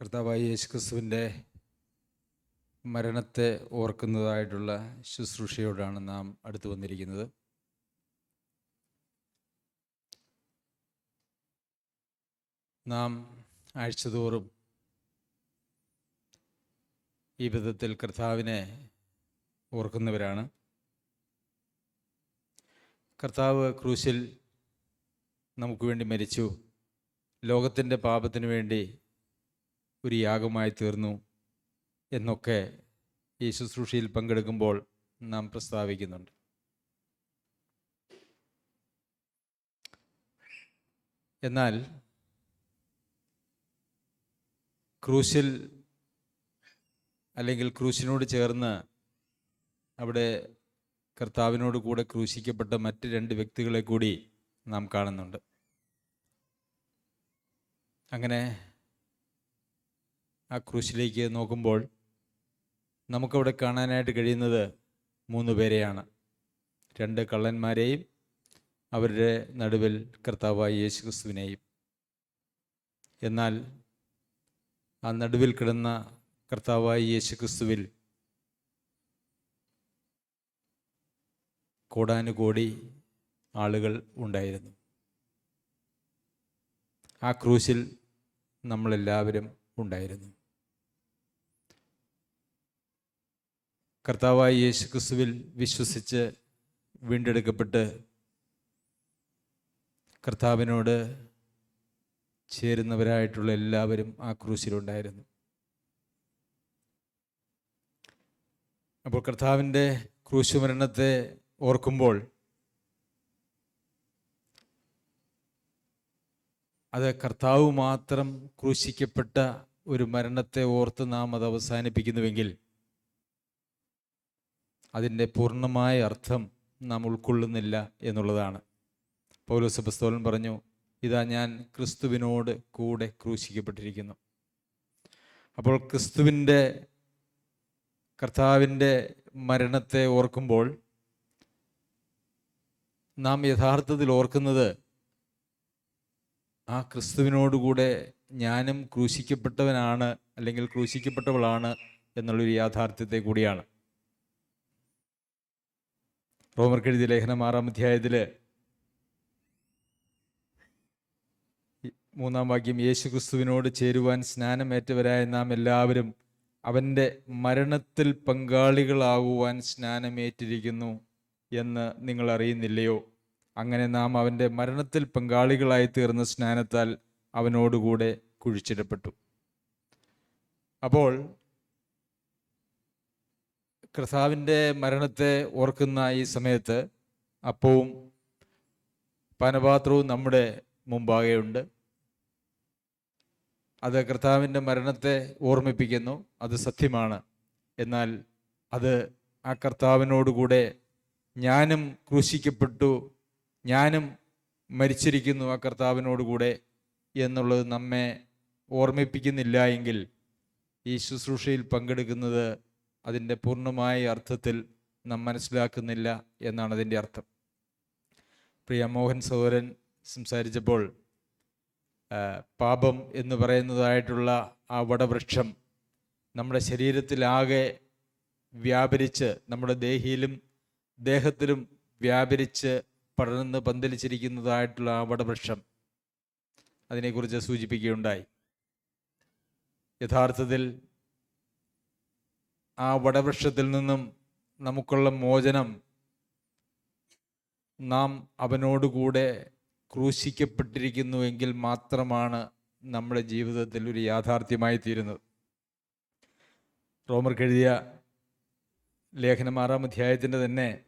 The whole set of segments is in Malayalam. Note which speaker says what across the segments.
Speaker 1: കർത്താവായ യേശു ക്രിസ്തുവിന്റെ മരണത്തെ ഓർക്കുന്നതായിട്ടുള്ള ശുശ്രൂഷയോടാണ് നാം അടുത്തു വന്നിരിക്കുന്നത്. നാം ആഴ്ചതോറും ഈ വിധത്തിൽ കർത്താവിനെ ഓർക്കുന്നവരാണ്. കർത്താവ് ക്രൂശിൽ നമുക്ക് വേണ്ടി മരിച്ചു. ലോകത്തിന്റെ പാപത്തിന് വേണ്ടി ഒരു യാഗമായി തീർന്നു എന്നൊക്കെ ഈ ശുശ്രൂഷയിൽ പങ്കെടുക്കുമ്പോൾ നാം പ്രസ്താവിക്കുന്നുണ്ട്. എന്നാൽ ക്രൂശിൽ അല്ലെങ്കിൽ ക്രൂശിനോട് ചേർന്ന് അവിടെ കർത്താവിനോട് കൂടെ ക്രൂശിക്കപ്പെട്ട മറ്റ് രണ്ട് വ്യക്തികളെ കൂടി നാം കാണുന്നുണ്ട്. അങ്ങനെ ആ ക്രൂശിലേക്ക് നോക്കുമ്പോൾ നമുക്കവിടെ കാണാനായിട്ട് കഴിയുന്നത് മൂന്ന് പേരെയാണ്. രണ്ട് കള്ളന്മാരെയും അവരുടെ നടുവിൽ കർത്താവായ യേശു ക്രിസ്തുവിനെയും എന്നാൽ ആ നടുവിൽ കിടന്ന കർത്താവായ യേശു ക്രിസ്തുവിൽ കോടാനുകോടി ആളുകൾ ഉണ്ടായിരുന്നു. ആ ക്രൂശിൽ നമ്മളെല്ലാവരും ഉണ്ടായിരുന്നു. കർത്താവായ യേശു ക്രിസ്തുവിൽ വിശ്വസിച്ച് വീണ്ടെടുക്കപ്പെട്ട് കർത്താവിനോട് ചേരുന്നവരായിട്ടുള്ള എല്ലാവരും ആ ക്രൂശിലുണ്ടായിരുന്നു. അപ്പോൾ കർത്താവിന്റെ ക്രൂശുമരണത്തെ ഓർക്കുമ്പോൾ അത് കർത്താവ് മാത്രം ക്രൂശിക്കപ്പെട്ട ഒരു മരണത്തെ ഓർത്ത് നാം അത് അവസാനിപ്പിക്കുന്നുവെങ്കിൽ അതിന്റെ പൂർണമായ അർത്ഥം നാം ഉൾക്കൊള്ളുന്നില്ല എന്നുള്ളതാണ്. പൗലോസ് പുസ്തകൻ പറഞ്ഞു ഇതാ ഞാൻ ക്രിസ്തുവിനോട് കൂടെ ക്രൂശിക്കപ്പെട്ടിരിക്കുന്നു. അപ്പോൾ ക്രിസ്തുവിന്റെ കർത്താവിന്റെ മരണത്തെ ഓർക്കുമ്പോൾ നാം യഥാർത്ഥത്തിൽ ഓർക്കുന്നത് ആ ക്രിസ്തുവിനോടുകൂടെ ഞാനും ക്രൂശിക്കപ്പെട്ടവനാണ് അല്ലെങ്കിൽ ക്രൂശിക്കപ്പെട്ടവളാണ് എന്നുള്ളൊരു യാഥാർത്ഥ്യത്തെ കൂടിയാണ്. റോമർക്കെഴുതിയ ലേഖനം ആറാം അധ്യായത്തിൽ മൂന്നാം വാക്യം യേശു ക്രിസ്തുവിനോട് ചേരുവാൻ സ്നാനമേറ്റവരായ നാം എല്ലാവരും അവന്റെ മരണത്തിൽ പങ്കാളികളാകുവാൻ സ്നാനമേറ്റിരിക്കുന്നു എന്ന് നിങ്ങൾ അറിയുന്നില്ലയോ? അങ്ങനെ നാം അവന്റെ മരണത്തിൽ പങ്കാളികളായി തീർന്ന സ്നാനത്താൽ അവനോടുകൂടെ കുഴിച്ചിടപ്പെട്ടു. അപ്പോൾ കർത്താവിന്റെ മരണത്തെ ഓർക്കുന്ന ഈ സമയത്ത് അപ്പവും പാനപാത്രവും നമ്മുടെ മുമ്പാകെയുണ്ട്. അത് കർത്താവിന്റെ മരണത്തെ ഓർമ്മിപ്പിക്കുന്നു. അത് സത്യമാണ്. എന്നാൽ അത് ആ കർത്താവിനോടുകൂടെ ഞാനും ക്രൂശിക്കപ്പെട്ടു ഞാനും മരിച്ചിരിക്കുന്നു ആ കർത്താവിനോടുകൂടെ എന്നുള്ളത് നമ്മെ ഓർമ്മിപ്പിക്കുന്നില്ല എങ്കിൽ ഈ ശുശ്രൂഷയിൽ പങ്കെടുക്കുന്നത് അതിന്റെ പൂർണമായ അർത്ഥത്തിൽ നാം മനസ്സിലാക്കുന്നില്ല എന്നാണ് അതിന്റെ അർത്ഥം. പ്രിയ മോഹൻ സഹോദരൻ സംസാരിച്ചപ്പോൾ പാപം എന്ന് പറയുന്നതായിട്ടുള്ള ആ വടവൃക്ഷം നമ്മുടെ ശരീരത്തിലാകെ വ്യാപരിച്ച് നമ്മുടെ ദേഹിയിലും ദേഹത്തിലും വ്യാപരിച്ച് പടർന്ന് പന്തലിച്ചിരിക്കുന്നതായിട്ടുള്ള ആ വടവൃക്ഷം അതിനെക്കുറിച്ച് സൂചിപ്പിക്കുകയുണ്ടായി. യഥാർത്ഥത്തിൽ ആ വടവൃക്ഷത്തിൽ നിന്നും നമുക്കുള്ള മോചനം നാം അവനോടുകൂടെ ക്രൂശിക്കപ്പെട്ടിരിക്കുന്നുവെങ്കിൽ മാത്രമാണ് നമ്മുടെ ജീവിതത്തിൽ ഒരു യാഥാർത്ഥ്യമായി തീരുന്നത്. റോമർ എഴുതിയ ലേഖനം ആറാം അധ്യായത്തിന്റെ തന്നെ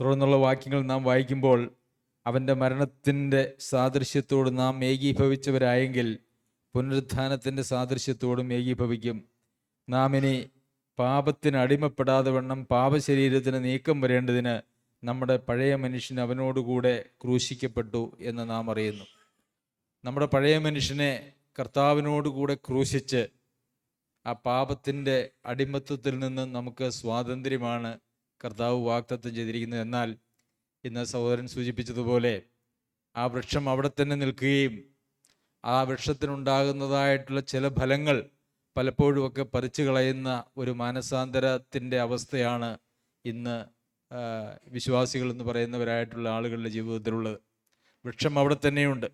Speaker 1: തുടർന്നുള്ള വാക്യങ്ങൾ നാം വായിക്കുമ്പോൾ അവന്റെ മരണത്തിന്റെ സാദൃശ്യത്തോട് നാം ഏകീഭവിച്ചവരായെങ്കിൽ പുനരുത്ഥാനത്തിന്റെ സാദൃശ്യത്തോടും ഏകീഭവിക്കും. നാം ഇനി പാപത്തിന് അടിമപ്പെടാതെ വണ്ണം പാപശരീരത്തിന് നീക്കം വരേണ്ടതിന് നമ്മുടെ പഴയ മനുഷ്യൻ അവനോടുകൂടെ ക്രൂശിക്കപ്പെട്ടു എന്ന് നാം അറിയുന്നു. നമ്മുടെ പഴയ മനുഷ്യനെ കർത്താവിനോടുകൂടെ ക്രൂശിച്ച് ആ പാപത്തിന്റെ അടിമത്വത്തിൽ നിന്ന് നമുക്ക് സ്വാതന്ത്ര്യമാണ് കർത്താവ് വാക്തത്വം ചെയ്തിരിക്കുന്നത്. എന്നാൽ ഇന്ന് സഹോദരൻ സൂചിപ്പിച്ചതുപോലെ ആ വൃക്ഷം അവിടെ തന്നെ നിൽക്കുകയും ആ വൃക്ഷത്തിനുണ്ടാകുന്നതായിട്ടുള്ള ചില ഫലങ്ങൾ പലപ്പോഴും ഒക്കെ പറിച്ചു കളയുന്ന ഒരു മാനസാന്തരത്തിന്റെ അവസ്ഥയാണ് ഇന്ന് വിശ്വാസികൾ എന്ന് പറയുന്നവരായിട്ടുള്ള ആളുകളുടെ ജീവിതത്തിലുള്ളത്. വൃക്ഷം അവിടെ തന്നെയുണ്ട്.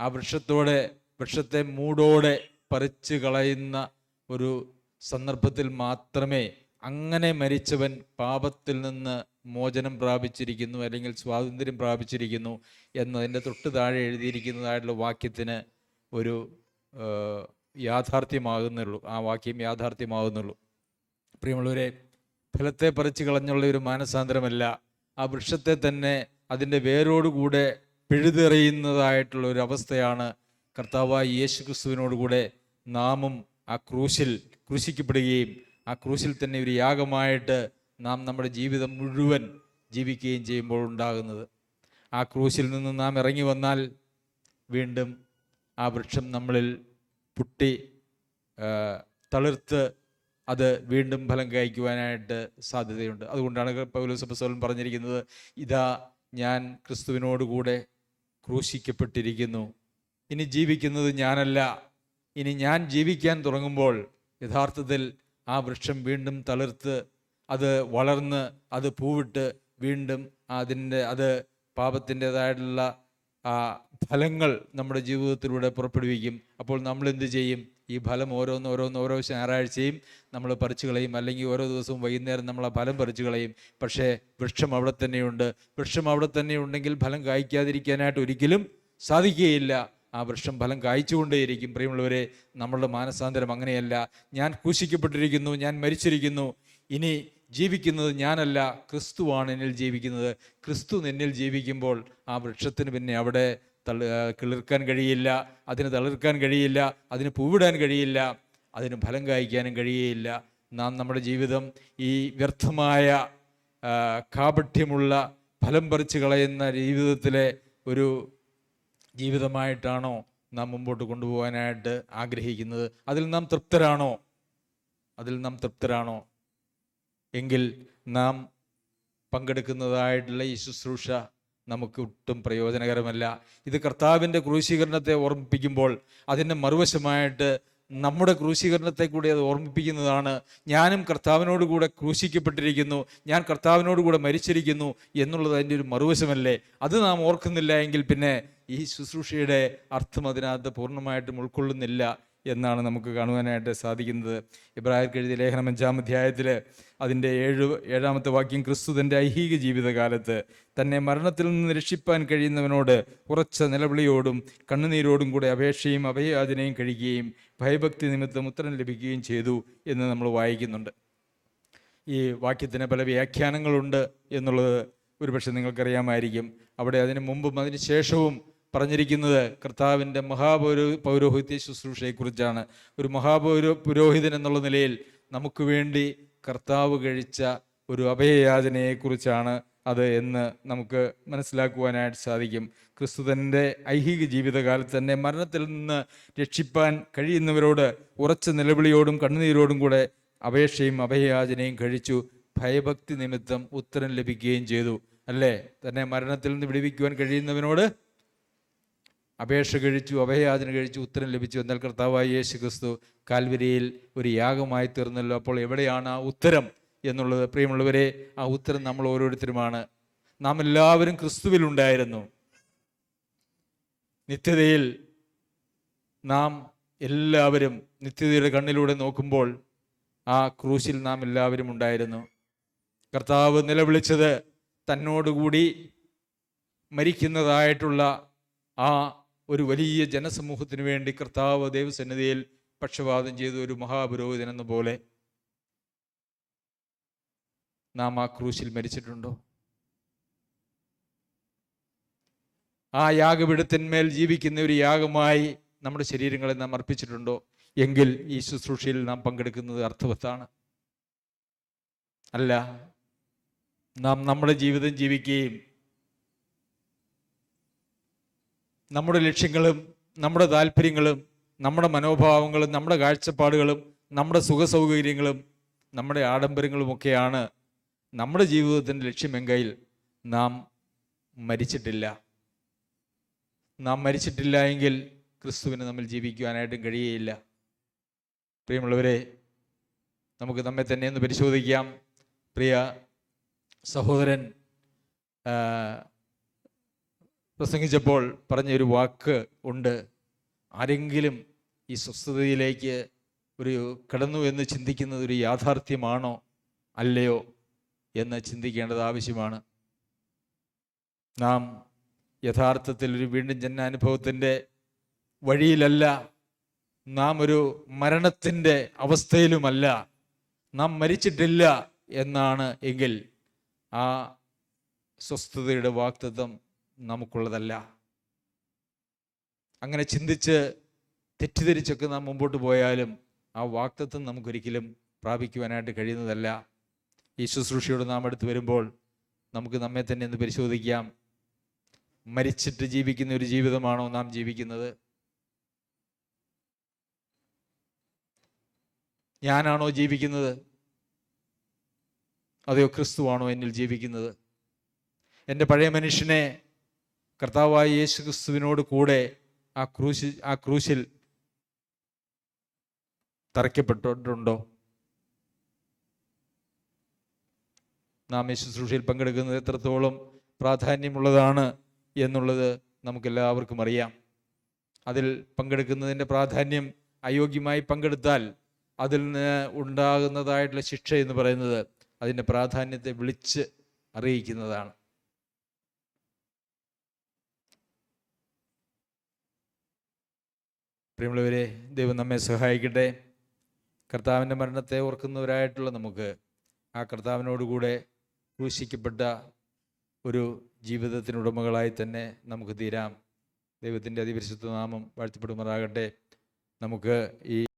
Speaker 1: ആ വൃക്ഷത്തോടെ വൃക്ഷത്തെ മൂടോടെ പറിച്ചു കളയുന്ന ഒരു സന്ദർഭത്തിൽ മാത്രമേ അങ്ങനെ മരിച്ചവൻ പാപത്തിൽ നിന്ന് മോചനം പ്രാപിച്ചിരിക്കുന്നു അല്ലെങ്കിൽ സ്വാതന്ത്ര്യം പ്രാപിച്ചിരിക്കുന്നു എന്നതിന്റെ തൊട്ട് താഴെ എഴുതിയിരിക്കുന്നതായിട്ടുള്ള വാക്യത്തിന് ഒരു യാഥാർത്ഥ്യമാകുന്നുള്ളൂ. ആ വാക്യം യാഥാർത്ഥ്യമാകുന്നുള്ളൂ. പ്രിയമുള്ളവരെ ഫലത്തെ പറിച്ചു കളഞ്ഞുള്ള ഒരു മാനസാന്തരമല്ല. ആ വൃക്ഷത്തെ തന്നെ അതിന്റെ വേരോടുകൂടെ പിഴുതെറിയുന്നതായിട്ടുള്ള ഒരു അവസ്ഥയാണ് കർത്താവായ യേശു ക്രിസ്തുവിനോടുകൂടെ നാമും ആ ക്രൂശിൽ ക്രൂശിക്കപ്പെടുകയും ആ ക്രൂശിൽ തന്നെ ഒരു യാഗമായിട്ട് നാം നമ്മുടെ ജീവിതം മുഴുവൻ ജീവിക്കുകയും ചെയ്യുമ്പോൾ ഉണ്ടാകുന്നത്. ആ ക്രൂശിൽ നിന്ന് നാം ഇറങ്ങി വന്നാൽ വീണ്ടും ആ വൃക്ഷം നമ്മളിൽ പുട്ടി ആ, തളിർത്ത് അത് വീണ്ടും ഫലം കഴിക്കുവാനായിട്ട് സാധ്യതയുണ്ട്. അതുകൊണ്ടാണ് പൗലോസ് അപ്പോസ്തലൻ പറഞ്ഞിരിക്കുന്നത് ഇതാ ഞാൻ ക്രിസ്തുവിനോടുകൂടെ ക്രൂശിക്കപ്പെട്ടിരിക്കുന്നു. ഇനി ജീവിക്കുന്നത് ഞാനല്ല. ഇനി ഞാൻ ജീവിക്കാൻ തുടങ്ങുമ്പോൾ യഥാർത്ഥത്തിൽ ആ വൃക്ഷം വീണ്ടും തളിർത്ത് അത് വളർന്ന് അത് പൂവിട്ട് വീണ്ടും അതിന്റെ അത് പാപത്തിന്റെതായിട്ടുള്ള ആ ഫലങ്ങൾ നമ്മുടെ ജീവിതത്തിലൂടെ പുറപ്പെടുവിക്കും. അപ്പോൾ നമ്മൾ എന്ത് ചെയ്യും? ഈ ഫലം ഓരോന്ന് ഓരോന്ന് ഓരോ ഞായറാഴ്ചയും നമ്മൾ പറിച്ചു കളയും. അല്ലെങ്കിൽ ഓരോ ദിവസവും വൈകുന്നേരം നമ്മൾ ആ ഫലം പറിച്ചു കളയും. പക്ഷേ വൃക്ഷം അവിടെ തന്നെയുണ്ട്. വൃക്ഷം അവിടെ തന്നെ ഉണ്ടെങ്കിൽ ഫലം കായ്ക്കാതിരിക്കാനായിട്ട് ഒരിക്കലും സാധിക്കുകയില്ല. ആ വൃക്ഷം ഫലം കായ്ച്ചുകൊണ്ടേയിരിക്കും. പ്രിയമുള്ളവരെ നമ്മളുടെ മാനസാന്തരം അങ്ങനെയല്ല. ഞാൻ കൂശിക്കപ്പെട്ടിരിക്കുന്നു ഞാൻ മരിച്ചിരിക്കുന്നു. ഇനി ജീവിക്കുന്നത് ഞാനല്ല ക്രിസ്തുവാണ് എന്നിൽ ജീവിക്കുന്നത്. ക്രിസ്തു നിന്നിൽ ജീവിക്കുമ്പോൾ ആ വൃക്ഷത്തിന് പിന്നെ അവിടെ തള്ളി കിളിർക്കാൻ കഴിയില്ല അതിന് തളിർക്കാൻ കഴിയില്ല അതിന് പൂവിടാൻ കഴിയില്ല അതിന് ഫലം കായ്ക്കാനും കഴിയുകയില്ല നാം നമ്മുടെ ജീവിതം ഈ വ്യർത്ഥമായ കാപഠ്യമുള്ള ഫലം പറിച്ചു കളയുന്ന ജീവിതത്തിലെ ഒരു ജീവിതമായിട്ടാണോ നാം മുമ്പോട്ട് കൊണ്ടുപോകാനായിട്ട് ആഗ്രഹിക്കുന്നത്? അതിൽ നാം തൃപ്തരാണോ? അതിൽ നാം തൃപ്തരാണോ? എങ്കിൽ നാം പങ്കെടുക്കുന്നതായിട്ടുള്ള ഈ ശുശ്രൂഷ നമുക്ക് ഒട്ടും പ്രയോജനകരമല്ല. ഇത് കർത്താവിന്റെ ക്രൂശീകരണത്തെ ഓർമ്മിപ്പിക്കുമ്പോൾ അതിന്റെ മറുവശമായിട്ട് നമ്മുടെ ക്രൂശീകരണത്തെ കൂടി അത് ഓർമ്മിപ്പിക്കുന്നതാണ്. ഞാനും കർത്താവിനോട് കൂടെ ക്രൂശിക്കപ്പെട്ടിരിക്കുന്നു ഞാൻ കർത്താവിനോട് കൂടെ മരിച്ചിരിക്കുന്നു എന്നുള്ളത് അതിന്റെ ഒരു മറുവശമല്ലേ? അത് നാം ഓർക്കുന്നില്ല എങ്കിൽ പിന്നെ ഈ ശുശ്രൂഷയുടെ അർത്ഥം അതിനകത്ത് പൂർണമായിട്ടും ഉൾക്കൊള്ളുന്നില്ല. എന്നാണ് നമുക്ക് കാണുവാനായിട്ട് സാധിക്കുന്നത്. ഇബ്രാഹിം എഴുതിയ ലേഖനം അഞ്ചാം അധ്യായത്തിൽ അതിന്റെ ഏഴ് ഏഴാമത്തെ വാക്യം ക്രിസ്തു തന്റെ ഐഹിക ജീവിതകാലത്ത് തന്നെ മരണത്തിൽ നിന്ന് രക്ഷിപ്പാൻ കഴിയുന്നവനോട് ഉറച്ച നിലവിളിയോടും കണ്ണുനീരോടും കൂടെ അപേക്ഷയും അഭയാചനയും കഴിക്കുകയും ഭയഭക്തി നിമിത്തം ഉത്തരം ലഭിക്കുകയും ചെയ്തു എന്ന് നമ്മൾ വായിക്കുന്നുണ്ട്. ഈ വാക്യത്തിന് പല വ്യാഖ്യാനങ്ങളുണ്ട് എന്നുള്ളത് ഒരുപക്ഷെ നിങ്ങൾക്കറിയാമായിരിക്കും. അവിടെ അതിന് മുമ്പും അതിന് ശേഷവും പറഞ്ഞിരിക്കുന്നത് കർത്താവിന്റെ മഹാപൗരോ പൗരോഹിത്യ ശുശ്രൂഷയെക്കുറിച്ചാണ്. ഒരു മഹാപൗരോ പുരോഹിതൻ എന്നുള്ള നിലയിൽ നമുക്ക് വേണ്ടി കർത്താവ് കഴിച്ച ഒരു അഭയയാചനയെക്കുറിച്ചാണ് അത് എന്ന് നമുക്ക് മനസ്സിലാക്കുവാനായിട്ട് സാധിക്കും. ക്രിസ്തു തന്റെ ഐഹിക ജീവിതകാലത്ത് തന്നെ മരണത്തിൽ നിന്ന് രക്ഷിപ്പാൻ കഴിയുന്നവരോട് ഉറച്ച നിലവിളിയോടും കണ്ണുനീരോടും കൂടെ അപേക്ഷയും അഭയയാചനയും കഴിച്ചു. ഭയഭക്തി നിമിത്തം ഉത്തരം ലഭിക്കുകയും ചെയ്തു. അല്ലേ? തന്നെ മരണത്തിൽ നിന്ന് വിടുവിക്കുവാൻ കഴിയുന്നവനോട് അപേക്ഷ കഴിച്ചു അഭയാചന കഴിച്ചു ഉത്തരം ലഭിച്ചു. എന്നാൽ കർത്താവായ യേശു ക്രിസ്തു കാൽവരിയിൽ ഒരു യാഗമായി തീർന്നല്ലോ. അപ്പോൾ എവിടെയാണ് ആ ഉത്തരം എന്നുള്ളത്? പ്രിയമുള്ളവരെ ആ ഉത്തരം നമ്മൾ ഓരോരുത്തരുമാണ്. നാം എല്ലാവരും ക്രിസ്തുവിലുണ്ടായിരുന്നു നിത്യതയിൽ നാം എല്ലാവരും നിത്യതയുടെ കണ്ണിലൂടെ നോക്കുമ്പോൾ ആ ക്രൂശിൽ നാം എല്ലാവരും ഉണ്ടായിരുന്നു. കർത്താവ് നിലവിളിച്ചത് തന്നോടുകൂടി മരിക്കുന്നതായിട്ടുള്ള ആ ഒരു വലിയ ജനസമൂഹത്തിന് വേണ്ടി കർത്താവ് ദൈവസന്നിധിയിൽ പക്ഷപാതം ചെയ്ത ഒരു മഹാപുരോഹിതൻ എന്ന പോലെ നാം ആ ക്രൂശിൽ മരിച്ചിട്ടുണ്ടോ? ആ യാഗപീഠത്തിന്മേൽ ജീവിക്കുന്ന ഒരു യാഗമായി നമ്മുടെ ശരീരങ്ങളെ നാം അർപ്പിച്ചിട്ടുണ്ടോ? എങ്കിൽ ഈ ശുശ്രൂഷയിൽ നാം പങ്കെടുക്കുന്നത് അർത്ഥവത്താണ്. അല്ല നാം നമ്മുടെ ജീവിതം ജീവിക്കുകയും നമ്മുടെ ലക്ഷ്യങ്ങളും നമ്മുടെ താല്പര്യങ്ങളും നമ്മുടെ മനോഭാവങ്ങളും നമ്മുടെ കാഴ്ചപ്പാടുകളും നമ്മുടെ സുഖസൗകര്യങ്ങളും നമ്മുടെ ആഡംബരങ്ങളുമൊക്കെയാണ് നമ്മുടെ ജീവിതത്തിന്റെ ലക്ഷ്യമെങ്കിൽ നാം മരിച്ചിട്ടില്ല. നാം മരിച്ചിട്ടില്ല എങ്കിൽ ക്രിസ്തുവിനെ നമ്മൾ ജീവിക്കുവാനായിട്ടും കഴിയുകയില്ല. പ്രിയമുള്ളവരെ നമുക്ക് നമ്മെ തന്നെ ഒന്ന് പരിശോധിക്കാം. പ്രിയ സഹോദരൻ പ്രസംഗിച്ചപ്പോൾ പറഞ്ഞൊരു വാക്ക് ഉണ്ട്. ആരെങ്കിലും ഈ സ്വസ്ഥതയിലേക്ക് ഒരു കടന്നു എന്ന് ചിന്തിക്കുന്നത് ഒരു യാഥാർത്ഥ്യമാണോ? അല്ലയോ എന്ന് ചിന്തിക്കേണ്ടത് ആവശ്യമാണ്. നാം യഥാർത്ഥത്തിൽ ഒരു വീണ്ടും ജന്മാനുഭവത്തിന്റെ വഴിയിലല്ല നാം ഒരു മരണത്തിന്റെ അവസ്ഥയിലുമല്ല നാം മരിച്ചിട്ടില്ല എന്നാണ് എങ്കിൽ ആ സ്വസ്ഥതയുടെ വാക്തത്വം നമുക്കുള്ളതല്ല. അങ്ങനെ ചിന്തിച്ച് തെറ്റിദ്ധരിച്ചൊക്കെ നാം മുമ്പോട്ട് പോയാലും ആ വാക്തത്വം നമുക്കൊരിക്കലും പ്രാപിക്കുവാനായിട്ട് കഴിയുന്നതല്ല. ഈ ശുശ്രൂഷയോട് നാം എടുത്ത് വരുമ്പോൾ നമുക്ക് നമ്മെ തന്നെ ഒന്ന് പരിശോധിക്കാം. മരിച്ചിട്ട് ജീവിക്കുന്ന ഒരു ജീവിതമാണോ നാം ജീവിക്കുന്നത്? ഞാനാണോ ജീവിക്കുന്നത്? അതെയോ ക്രിസ്തുവാണോ എന്നിൽ ജീവിക്കുന്നത്? എന്റെ പഴയ മനുഷ്യനെ കർത്താവായ യേശു ക്രിസ്തുവിനോട് കൂടെ ആ ക്രൂശി ആ ക്രൂശിൽ തറയ്ക്കപ്പെട്ടിട്ടുണ്ടോ? നാം ഈ ശുശ്രൂഷയിൽ പങ്കെടുക്കുന്നത് എത്രത്തോളം പ്രാധാന്യമുള്ളതാണ് എന്നുള്ളത് നമുക്കെല്ലാവർക്കും അറിയാം. അതിൽ പങ്കെടുക്കുന്നതിന്റെ പ്രാധാന്യം അയോഗ്യമായി പങ്കെടുത്താൽ അതിൽ നിന്ന് ഉണ്ടാകുന്നതായിട്ടുള്ള ശിക്ഷ എന്ന് പറയുന്നത് അതിന്റെ പ്രാധാന്യത്തെ വിളിച്ച് അറിയിക്കുന്നതാണ്. പ്രിയമുള്ളവരെ ദൈവം നമ്മെ സഹായിക്കട്ടെ. കർത്താവിന്റെ മരണത്തെ ഓർക്കുന്നവരായിട്ടുള്ള നമുക്ക് ആ കർത്താവിനോടുകൂടെ ക്രൂശിക്കപ്പെട്ട ഒരു ജീവിതത്തിനുടമകളായി തന്നെ നമുക്ക് തീരാം. ദൈവത്തിന്റെ അതിപരിശുദ്ധ നാമം വാഴ്ത്തിപ്പെടുമാറാകട്ടെ. നമുക്ക് ഈ